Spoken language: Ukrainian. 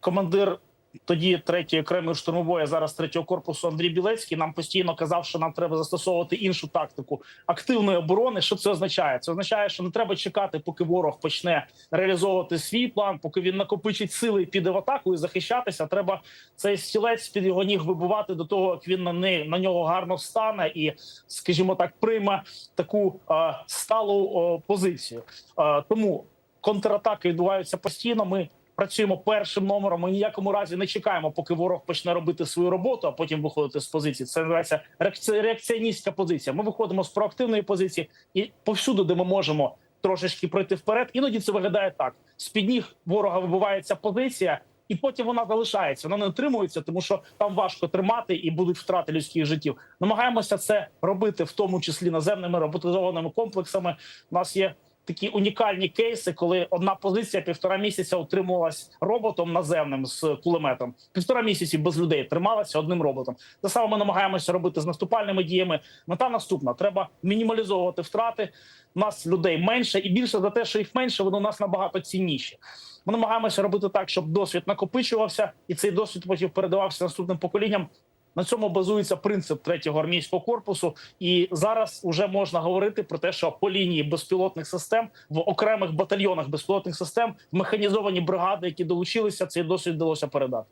командир тоді третьої окремої штурмової, зараз третього корпусу Андрій Білецький нам постійно казав, що нам треба застосовувати іншу тактику активної оборони. Що це означає? Це означає, що не треба чекати, поки ворог почне реалізовувати свій план, поки він накопичить сили і піде в атаку і захищатися. Треба цей стілець під його ніг вибивати до того, як він на не на нього гарно встане і, скажімо так, прийме таку е, сталу е, позицію. Е, тому контратаки відбуваються постійно. Ми працюємо першим номером. Ми ніякому разі не чекаємо, поки ворог почне робити свою роботу, а потім виходити з позиції. Це називається реакці- реакціоністська позиція. Ми виходимо з проактивної позиції і повсюди, де ми можемо трошечки пройти вперед. Іноді це виглядає так: з під ніг ворога вибивається позиція. І потім вона залишається, вона не утримується, тому що там важко тримати і будуть втрати людських життів. Намагаємося це робити, в тому числі наземними роботизованими комплексами. У нас є такі унікальні кейси, коли одна позиція півтора місяця утримувалась роботом наземним з кулеметом. Півтора місяці без людей трималася одним роботом. Те саме ми намагаємося робити з наступальними діями. Мета наступна: треба мінімалізовувати втрати. У нас людей менше і більше за те, що їх менше, вони у нас набагато цінніші. Ми намагаємося робити так, щоб досвід накопичувався, і цей досвід потім передавався наступним поколінням. На цьому базується принцип третього армійського корпусу, і зараз вже можна говорити про те, що по лінії безпілотних систем в окремих батальйонах безпілотних систем механізовані бригади, які долучилися, цей досвід вдалося передати.